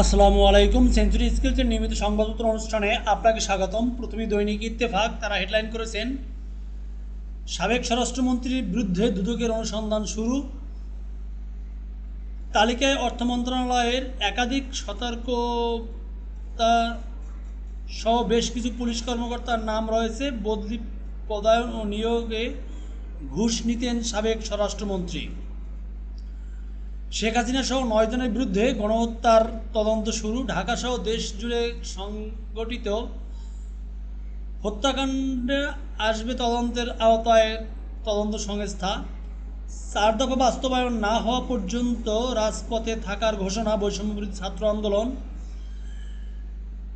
আসসালামু আলাইকুম। সেঞ্চুরি স্কিলসের নিয়মিত সংবাদপত্র অনুষ্ঠানে আপনাকে স্বাগতম। প্রথমে দৈনিক ইত্তেফাক, তারা হেডলাইন করেছেন। সাবেক স্বরাষ্ট্রমন্ত্রীর বিরুদ্ধে দুদকের অনুসন্ধান শুরু। তালিকায় অর্থ মন্ত্রণালয়ের একাধিক সতর্কতা সহ বেশ কিছু পুলিশ কর্মকর্তার নাম রয়েছে। বদলি, পদায়ন ও নিয়োগে ঘুষ নিতেন সাবেক স্বরাষ্ট্রমন্ত্রী। শেখ হাসিনা সহ নয় জনের বিরুদ্ধে গণহত্যার তদন্ত শুরু। ঢাকা সহ দেশ জুড়ে সংগঠিত হত্যাকাণ্ডে আসবে তদন্তের আওতায় তদন্ত সংস্থা। চার দফা বাস্তবায়ন না হওয়া পর্যন্ত রাজপথে থাকার ঘোষণা বৈষম্যবিরোধী ছাত্র আন্দোলন।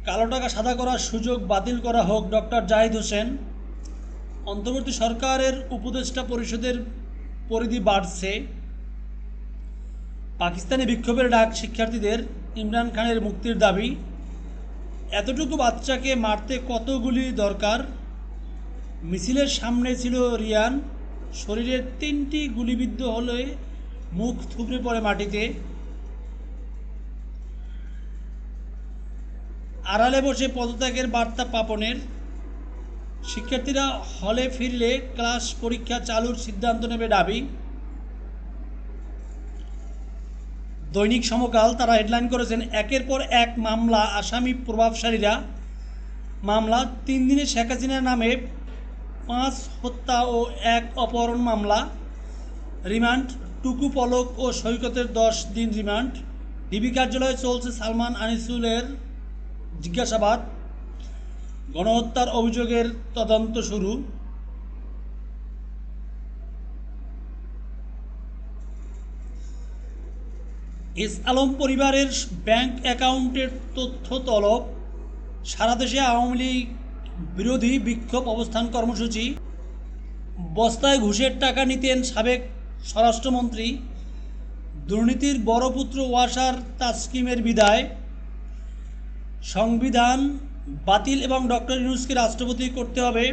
কালো টাকা সাদা করার সুযোগ বাতিল করা হোক ডক্টর জাহিদ হোসেন। অন্তর্বর্তী সরকারের উপদেষ্টা পরিষদের পরিধি বাড়ছে। পাকিস্তানি বিক্ষোভের ডাক শিক্ষার্থীদের ইমরান খানের মুক্তির দাবি। এতটুকু বাচ্চাকে মারতে কতগুলি দরকার? মিছিলের সামনে ছিল রিয়ান। শরীরের তিনটি গুলিবিদ্ধ হলে মুখ থুবড়ে পড়ে মাটিতে। আড়ালে বসে পদত্যাগের বার্তা পাপনের। শিক্ষার্থীরা হলে ফিরলে ক্লাস পরীক্ষা চালুর সিদ্ধান্ত নেবে দাবি দৈনিক সমকাল তারা হেডলাইন করেছেন, একের পর এক মামলা, আসামি প্রভাবশালীরা। মামলা, তিন দিনে শেখ হাসিনার নামে পাঁচ হত্যা ও এক অপহরণ মামলা। রিমান্ড, টুকু পলক ও সৈকতের দশ দিন রিমান্ড। ডিবি কার্যালয়ে চলছে সালমান আনিসুলের জিজ্ঞাসাবাদ। গণহত্যার অভিযোগের তদন্ত শুরু। এস আলম পরিবারের ব্যাংক অ্যাকাউন্টের তথ্য তলব। সারা দেশে আওয়ামী লীগ বিরোধী বিক্ষোভ অবস্থান কর্মসূচি। বস্তায় ঘুষের টাকা নিতেন সাবেক স্বরাষ্ট্রমন্ত্রী। দুর্নীতির বড় পুত্র ওয়াসার তাসকিমের বিদায়। সংবিধান বাতিল এবং ডক্টর ইউনুসকে রাষ্ট্রপতি করতে হবে।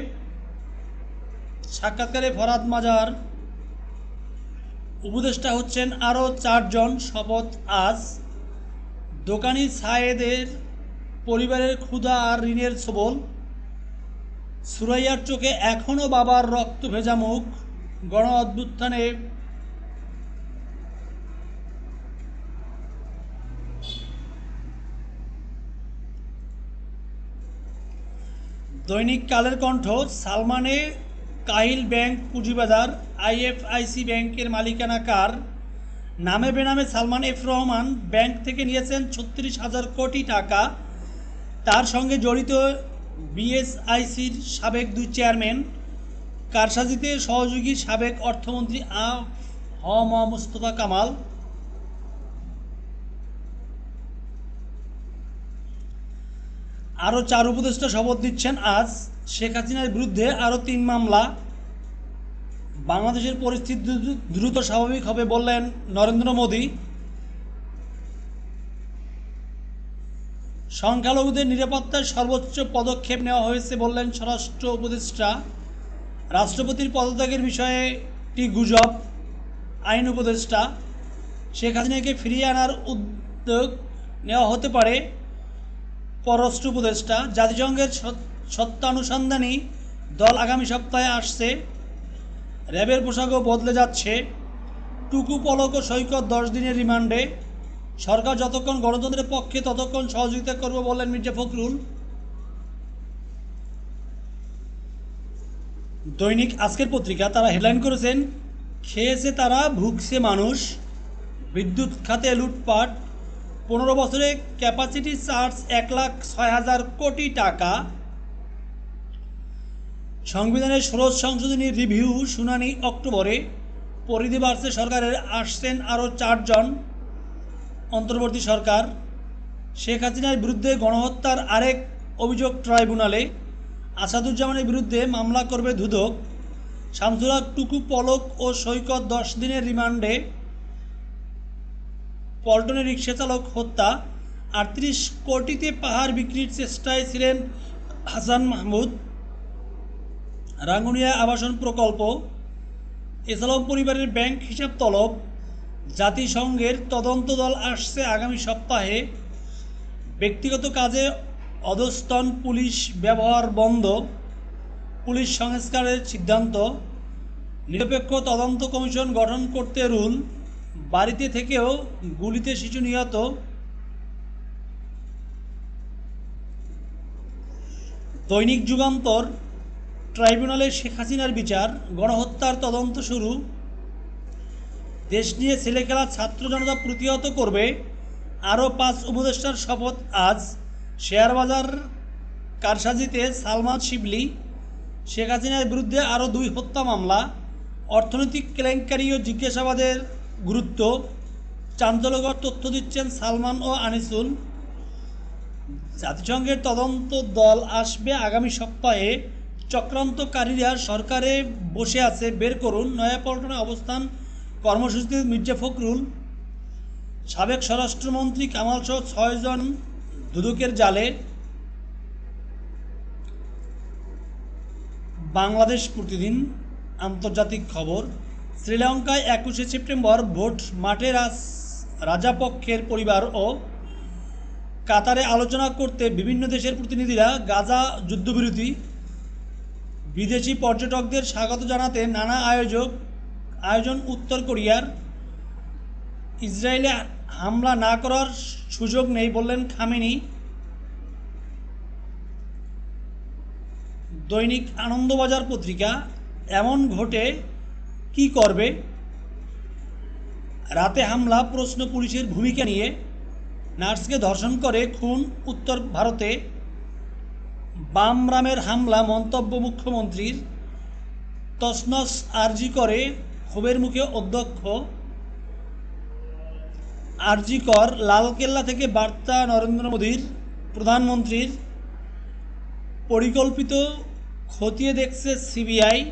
সাক্ষাৎকারে ফরাদ মাজার উপদেষ্টা হচ্ছেন আরও চারজন শপথ আজ। দোকানি সায়েদের পরিবারের ক্ষুধা আর ঋণের সবল সুরাইয়ার চোখে এখনও বাবার রক্ত ভেজা মুখ। গণ অভ্যুত্থানে দৈনিক কালের কণ্ঠ সালমানে কাহিল ব্যাংক, পুঁজিবাজার, আইএফআইসি ব্যাংকের মালিকানা কার? নামে বেনামে সালমান এফ রহমান ব্যাংক থেকে নিয়েছেন ছত্রিশ হাজার কোটি টাকা। তার সঙ্গে জড়িত বিএসআইসির সাবেক দুই চেয়ারম্যান, কারসাজিতে সহযোগী সাবেক অর্থমন্ত্রী আ হ ম মুস্তফা কামাল আরও চার উপদেষ্টা শপথ দিচ্ছেন আজ। শেখ হাসিনার বিরুদ্ধে আরও তিন মামলা। বাংলাদেশের পরিস্থিতি দ্রুত- স্বাভাবিক হবে বললেন নরেন্দ্র মোদী। সংখ্যালঘুদের নিরাপত্তায় সর্বোচ্চ পদক্ষেপ নেওয়া হয়েছে বললেন স্বরাষ্ট্র উপদেষ্টা। রাষ্ট্রপতির পদত্যাগের বিষয়ে একটি গুজব। আইন উপদেষ্টা। শেখ হাসিনাকে ফিরিয়ে আনার উদ্যোগ নেওয়া হতে পারে। পররাষ্ট্র উপদেষ্টা, জাতিসংঘের সত- সত্যানুসন্ধানী দল আগামী সপ্তাহে আসছে। র্যাবের পোশাকও বদলে যাচ্ছে। টুকু পলক সৈকত দশ দিনের রিমান্ডে। সরকার যতক্ষণ গণতন্ত্রের পক্ষে ততক্ষণ সহযোগিতা করবে বললেন মির্জা ফখরুল। দৈনিক আজকের পত্রিকা, তারা হেডলাইন করেছেন, খেয়েছে তারা, ভুগছে মানুষ। বিদ্যুৎ খাতে লুটপাট। পনেরো বছরে ক্যাপাসিটি চার্জ এক লাখ ছয় হাজার কোটি টাকা। সংবিধানের ষোড়শ সংশোধনী রিভিউ শুনানি অক্টোবরে। পরিধি বাড়ছে সরকারের, আসছেন আরও চারজন। অন্তর্বর্তী সরকার, শেখ হাসিনার বিরুদ্ধে গণহত্যার আরেক অভিযোগ ট্রাইব্যুনালে। আসাদুজ্জামানের বিরুদ্ধে মামলা করবে দুদক। শামসুরা টুকু পলক ও সৈকত দশ দিনের রিমান্ডে। পল্টনের রিক্সা চালক হত্যা, আটত্রিশ কোটিতে পাহাড় বিক্রির চেষ্টায় ছিলেন হাসান মাহমুদ। রাঙ্গুনিয়া আবাসন প্রকল্প, এছাড়াও পরিবারের ব্যাংক হিসাব তলব, জাতিসংঘের তদন্ত দল আসছে আগামী সপ্তাহে। ব্যক্তিগত কাজে অধস্তন পুলিশ ব্যবহার বন্ধ, পুলিশ সংস্কারের সিদ্ধান্ত, নিরপেক্ষ তদন্ত কমিশন গঠন করতে রুল। বাড়িতে থেকেও গুলিতে শিশু নিহত। দৈনিক যুগান্তর, ট্রাইব্যুনালে শেখ হাসিনার বিচার, গণহত্যার তদন্ত শুরু। দেশ নিয়ে ছেলেখেলা ছাত্র জনতা প্রতিহত করবে। আরও পাঁচ উপদেষ্টার শপথ আজ। শেয়ার বাজার কারসাজিতে সালমান শিবলি। শেখ হাসিনার বিরুদ্ধে আরও দুই হত্যা মামলা। অর্থনৈতিক কেলেঙ্কারি ও জিজ্ঞাসাবাদের গুরুত্ব চাঞ্চল্যকর তথ্য দিচ্ছেন সালমান ও আনিসুল। জাতিসংঘের তদন্ত দল আসবে আগামী সপ্তাহে। চক্রান্তকারীরা সরকারে বসে আছে, বের করুন। নয়াপল্টনে অবস্থান কর্মসূচিতে মির্জা ফখরুল। সাবেক স্বরাষ্ট্রমন্ত্রী কামাল সহ ছয়জন দুদকের জালে। বাংলাদেশ প্রতিদিন আন্তর্জাতিক খবর। শ্রীলঙ্কায় একুশে সেপ্টেম্বর ভোট মাঠে রাজ- রাজাপক্ষের পরিবার ও কাতারে আলোচনা করতে বিভিন্ন দেশের প্রতিনিধিরা গাজা যুদ্ধবিরতি, বিদেশি পর্যটকদের স্বাগত জানাতে নানা আয়োজক, আয়োজন উত্তর কোরিয়ার ইসরায়েলে হামলা না করার সুযোগ নেই বললেন খামেনি। দৈনিক আনন্দবাজার পত্রিকা, এমন ঘটে কি করবে? রাতে হামলা, প্রশ্ন পুলিশের ভূমিকা নিয়ে নার্সকে ধর্ষণ করে খুন উত্তর ভারতে। বামরামের হামলা, মন্তব্য মুখ্যমন্ত্রীর। তসনস আরজি করে, ক্ষোভের মুখে অধ্যক্ষ। আরজি কর, লালকেল্লা থেকে বার্তা নরেন্দ্র মোদীর, প্রধানমন্ত্রীর। পরিকল্পিত খতিয়ে দেখছে সিবিআই।